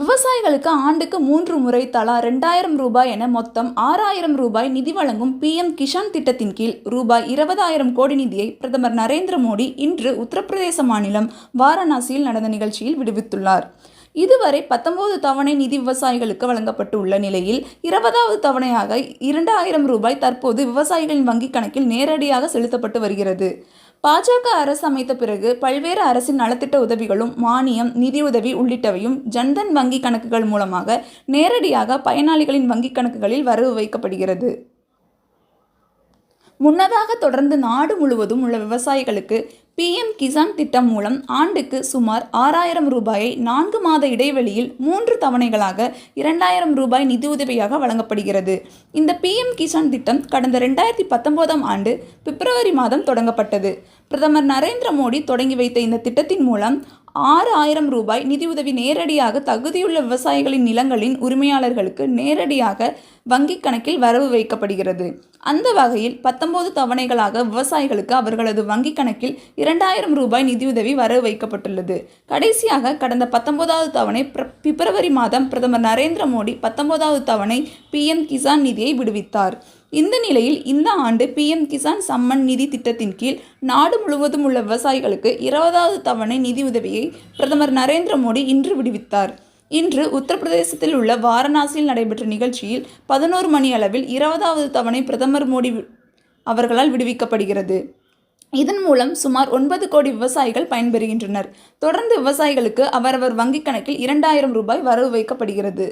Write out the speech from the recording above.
விவசாயிகளுக்கு ஆண்டுக்கு மூன்று முறை தலா ரெண்டாயிரம் ரூபாய் என மொத்தம் ஆறாயிரம் ரூபாய் நிதி வழங்கும் பிஎம் கிஷான் திட்டத்தின் கீழ் ரூபாய் இருபதாயிரம் கோடி நிதியை பிரதமர் நரேந்திர மோடி இன்று உத்தரப்பிரதேச மாநிலம் வாரணாசியில் நடந்த நிகழ்ச்சியில் விடுவித்துள்ளார். இதுவரை பத்தொன்பது தவணை நிதி விவசாயிகளுக்கு வழங்கப்பட்டு உள்ள நிலையில் இருபதாவது தவணையாக இரண்டாயிரம் ரூபாய் தற்போது விவசாயிகளின் வங்கிக் கணக்கில் நேரடியாக செலுத்தப்பட்டு வருகிறது. பாஜக அரசு அமைத்த பிறகு பல்வேறு அரசின் நலத்திட்ட உதவிகளும் மானியம் நிதியுதவி உள்ளிட்டவையும் ஜன்தன் வங்கி கணக்குகள் மூலமாக நேரடியாக பயனாளிகளின் வங்கிக் கணக்குகளில் வரவு வைக்கப்படுகிறது. முன்னதாக தொடர்ந்து நாடு முழுவதும் உள்ள விவசாயிகளுக்கு பிஎம் கிசான் திட்டம் மூலம் ஆண்டுக்கு சுமார் ஆறாயிரம் ரூபாயை நான்கு மாத இடைவெளியில் மூன்று தவணைகளாக இரண்டாயிரம் ரூபாய் நிதியுதவியாக வழங்கப்படுகிறது. இந்த பிஎம் கிசான் திட்டம் கடந்த ரெண்டாயிரத்தி பத்தொன்பதாம் ஆண்டு பிப்ரவரி மாதம் தொடங்கப்பட்டது. பிரதமர் நரேந்திர மோடி தொடங்கி வைத்த இந்த திட்டத்தின் மூலம் ஆறு ஆயிரம் ரூபாய் நிதியுதவி நேரடியாக தகுதியுள்ள விவசாயிகளின் நிலங்களின் உரிமையாளர்களுக்கு நேரடியாக வங்கிக் கணக்கில் வரவு வைக்கப்படுகிறது. அந்த வகையில் பத்தொன்பது தவணைகளாக விவசாயிகளுக்கு அவர்களது வங்கிக் கணக்கில் இரண்டாயிரம் ரூபாய் நிதியுதவி வரவு வைக்கப்பட்டுள்ளது. கடைசியாக கடந்த பத்தொன்பதாவது தவணை பிப்ரவரி மாதம் பிரதமர் நரேந்திர மோடி பத்தொன்பதாவது தவணை பிஎம் கிசான் நிதியை விடுவித்தார். இந்த நிலையில் இந்த ஆண்டு பிஎம் கிசான் சம்மன் நிதி திட்டத்தின் கீழ் நாடு முழுவதும் உள்ள விவசாயிகளுக்கு இருபதாவது தவணை நிதி உதவியை பிரதமர் நரேந்திர மோடி இன்று விடுவித்தார். இன்று உத்தரப்பிரதேசத்தில் உள்ள வாரணாசியில் நடைபெற்ற நிகழ்ச்சியில் பதினோரு மணி அளவில் இருபதாவது தவணை பிரதமர் மோடி அவர்களால் விடுவிக்கப்படுகிறது. இதன் மூலம் சுமார் ஒன்பது கோடி விவசாயிகள் பயன்பெறுகின்றனர். தொடர்ந்து விவசாயிகளுக்கு அவரவர் வங்கிக் கணக்கில் இரண்டாயிரம் ரூபாய் வரவு வைக்கப்படுகிறது.